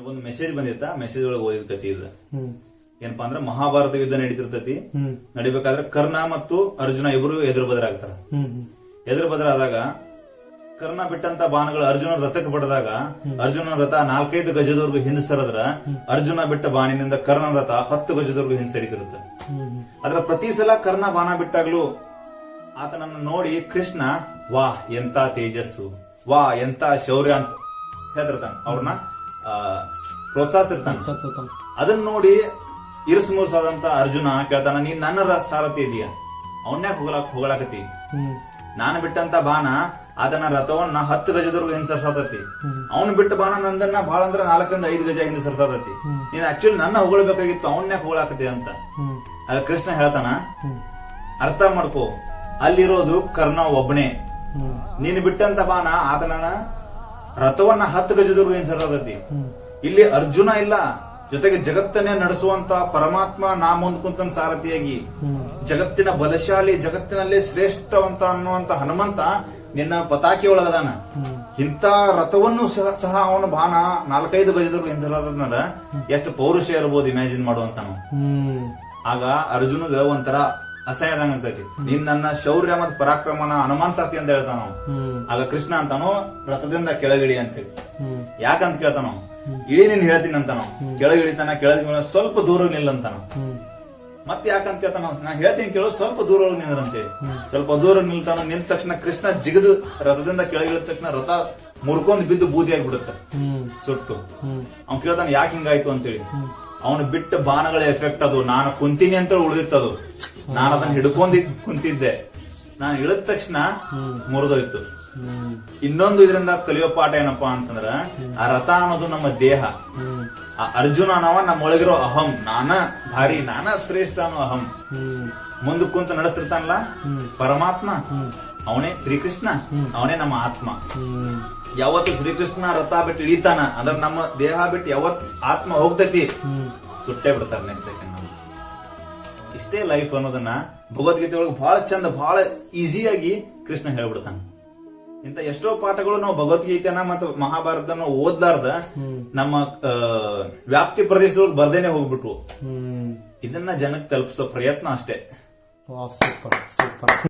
ನನಗೊಂದು message ಬಂದಿತ್ತ? Message ಒಳಗೆ ಓದಿದ ಕತಿ ಇದು. ಏನಪ್ಪಾ ಅಂದ್ರೆ ಮಹಾಭಾರತ ಯುದ್ಧ ನಡೀತಿರ್ತತಿ. ನಡಿಬೇಕಾದ್ರೆ ಕರ್ಣ ಮತ್ತು ಅರ್ಜುನ ಇಬ್ರು ಎದುರು ಬದರಾಗ್ತಾರ ಎದುರು ಬದರಾದಾಗ ಕರ್ಣ ಬಿಟ್ಟಂತ ಬಾಣಗಳು ಅರ್ಜುನ ರಥಕ್ಕೆ ಬಡದಾಗ ಅರ್ಜುನ ರಥ ನಾಲ್ಕೈದು ಗಜದವರೆಗೂ ಹಿಂದಿಸ್ತರದ್ರ ಅರ್ಜುನ ಬಿಟ್ಟ ಬಾಣಿನಿಂದ ಕರ್ಣ ರಥ ಹತ್ತು ಗಜದವರೆಗೂ ಹಿಂಸರಿತಿರುತ್ತೆ ಅದ್ರ ಪ್ರತಿ ಸಲ ಕರ್ಣ ಬಾಣ ಬಿಟ್ಟಾಗ್ಲೂ ಆತನನ್ನ ನೋಡಿ ಕೃಷ್ಣ ವಾ ಎಂತ ತೇಜಸ್ಸು ವಾ ಎಂತ ಶೌರ್ಯ ಅಂತ ಹೇಳ್ತಿರ್ತಾನೆ. ಅವ್ರನ್ನ ಪ್ರೋತ್ಸಾಹಿಸಿರ್ತಾನೆ. ಅದನ್ನ ನೋಡಿ ಇರಿಸ್ ಮೂರ್ಸಾದಂತ ಅರ್ಜುನ ಕೇಳ್ತಾನ ನೀನ್ ನನ್ನ ರ- ಸಾರಥಿ ಇದೀಯ. ಅವನ್ಯಾಕ ಹೋಗಲಾಕ್ ಹೋಗ್ಲಾಕತಿ ನಾನು ಬಿಟ್ಟಂತ ಬಾಣ ಅದನ್ನ ರಥವನ್ನ ಹತ್ತು ಗಜದವರೆಗೂ ಹಿಂದೆ ಸರ್ಸಾತತಿ ಅವನು ಬಿಟ್ಟ ಬಾಣ ನಂದನ್ನ ಬಹಳ ಅಂದ್ರೆ ನಾಲ್ಕರಿಂದ ಐದು ಗಜ ಹಿಂದೆ ಸರ್ಸಾತತಿ ನೀನ್ ಆಕ್ಚುಲಿ ನನ್ನ ಹೊಗಳಬೇಕಾಗಿತ್ತು ಅವನ್ಯಾಕ ಹೋಗ್ಲಾಕತಿ ಅಂತ. ಆಗ ಕೃಷ್ಣ ಹೇಳ್ತಾನ ಅರ್ಥ ಮಾಡ್ಕೋ ಅಲ್ಲಿರೋದು ಕರ್ಣ ಒಬ್ಬನೇ ನೀನು ಬಿಟ್ಟಂತ ಬಾಣ ಆತನ ರಥವನ್ನ ಹತ್ತು ಗಜದವರೆಗೂ ಏನ್ ಇಲ್ಲಿ ಅರ್ಜುನ ಇಲ್ಲ ಜೊತೆಗೆ ಜಗತ್ತನ್ನೇ ನಡೆಸುವಂತ ಪರಮಾತ್ಮ ನಾ ಮುಂದ್ ಕುಂತನ್ ಸಾರಥಿಯಾಗಿ. ಜಗತ್ತಿನ ಬಲಶಾಲಿ ಜಗತ್ತಿನಲ್ಲಿ ಶ್ರೇಷ್ಠವಂತ ಅನ್ನುವಂತ ಹನುಮಂತ ನಿನ್ನ ಪತಾಕಿ ಒಳಗದಾನ. ಇಂತ ರಥವನ್ನು ಸಹ ಸಹ ಅವನ ಬಾಣ ನಾಲ್ಕೈದು ಗಜದವರೆಗೂ ಹಿಂಸರ್ತದ ಎಷ್ಟು ಪೌರುಷ ಇರಬಹುದು ಇಮ್ಯಾಜಿನ್ ಮಾಡುವಂತ ಆಗ ಅರ್ಜುನಗ ಒಂಥರ ಅಸಹ್ಯದಂಗ ಅಂತೈತಿ. ನೀನ್ ನನ್ನ ಶೌರ್ಯ ಮತ್ತು ಪರಾಕ್ರಮನ ಅನುಮಾನ್ಸಾತಿ ಅಂತ ಹೇಳ್ತಾನ ನಾವು ಆಗ ಕೃಷ್ಣ ಅಂತಾನು ರಥದಿಂದ ಕೆಳಗಿಳಿ ಅಂತೇಳಿ. ಹೇಳಿ ಯಾಕಂತ ಕೇಳ್ತಾನ ನಾವು ಇಳಿ ನೀನ್ ಹೇಳ್ತೀನಿ ಅಂತಾನ ನಾವು ಕೆಳಗಿಳಿತಾನ ಕೆಳಗಿನ ಮೇಲೆ ಸ್ವಲ್ಪ ದೂರ ನಿಲ್ಲಂತಾನ ಮತ್ತೆ ಯಾಕಂತ ಕೇಳ್ತಾನ ನಾ ಹೇಳ್ತೀನಿ ಕೇಳೋ ಸ್ವಲ್ಪ ದೂರ ನಿಂದ್ರಂತೇಳಿ ಸ್ವಲ್ಪ ದೂರ ನಿಲ್ತಾನ ನಿಂತ ತಕ್ಷಣ ಕೃಷ್ಣ ಜಿಗದು ರಥದಿಂದ ಕೆಳಗಿಳಿದ ತಕ್ಷಣ ರಥ ಮುರ್ಕೊಂಡ್ ಬಿದ್ದು ಬೂದಿ ಆಗ್ಬಿಡುತ್ತೆ. ಸುಟ್ಟು. ಅವ್ನ್ ಕೇಳ್ತಾನ ಯಾಕೆ ಹಿಂಗಾಯ್ತು ಅಂತೇಳಿ. ಅವನು ಬಿಟ್ಟ ಬಾಣಗಳ ಎಫೆಕ್ಟ್ ಅದು. ನಾನು ಕುಂತೀನಿ ಅಂತ ಉಳಿದಿತ್ತದು. ನಾನು ಅದನ್ನ ಹಿಡ್ಕೊಂಡಿ ಕುಂತಿದ್ದೆ. ನಾನು ಇಳಿದ ತಕ್ಷಣ ಮುರಿದೋಯ್ತು. ಇನ್ನೊಂದು ಇದರಿಂದ ಕಲಿಯೋ ಪಾಠ ಏನಪ್ಪಾ ಅಂತಂದ್ರ ಆ ರಥ ಅನ್ನೋದು ನಮ್ಮ ದೇಹ. ಆ ಅರ್ಜುನ ನಮ್ಮ ನಮ್ಮೊಳಗಿರೋ ಅಹಂ ನಾನ ಭಾರಿ ನಾನ ಶ್ರೇಷ್ಠ ಅನ್ನೋ ಅಹಂ. ಮುಂದ ಕುಂತ ನಡೆಸ್ತಿರ್ತಾನಲ್ಲ? ಪರಮಾತ್ಮ. ಅವನೇ ಶ್ರೀಕೃಷ್ಣ. ಅವನೇ ನಮ್ಮ ಆತ್ಮ. ಯಾವತ್ತು ಶ್ರೀಕೃಷ್ಣ ರಥ ಬಿಟ್ಟು ಇಳಿತಾನ? ಅಂದ್ರೆ ನಮ್ಮ ದೇಹ ಬಿಟ್ಟು ಯಾವತ್ತು ಆತ್ಮ ಹೋಗ್ತೈತಿ? ಸುಟ್ಟೇ ಬಿಡ್ತಾರೆ ನೆಕ್ಸ್ಟ್ ಸೆಕೆಂಡ್ ಇಷ್ಟೇ ಲೈಫ್ ಅನ್ನೋದನ್ನ ಭಗವದ್ಗೀತೆ ಒಳಗೆ ಬಹಳ ಚಂದ ಬಹಳ ಈಸಿಯಾಗಿ ಕೃಷ್ಣ ಹೇಳ್ಬಿಡ್ತಾನೆ. ಇಂತ ಎಷ್ಟೋ ಪಾಠಗಳು ನಾವು ಭಗವದ್ಗೀತೆನ ಮತ್ತೆ ಮಹಾಭಾರತನ ಓದ್ಲಾರ್ದ ನಮ್ಮ ವ್ಯಾಪ್ತಿ ಪ್ರದೇಶದೊಳಗೆ ಬರ್ದೇನೆ ಹೋಗ್ಬಿಟ್ವು. ಇದನ್ನ ಜನಕ್ಕೆ ತಲುಪಿಸೋ ಪ್ರಯತ್ನ ಅಷ್ಟೇ. Super super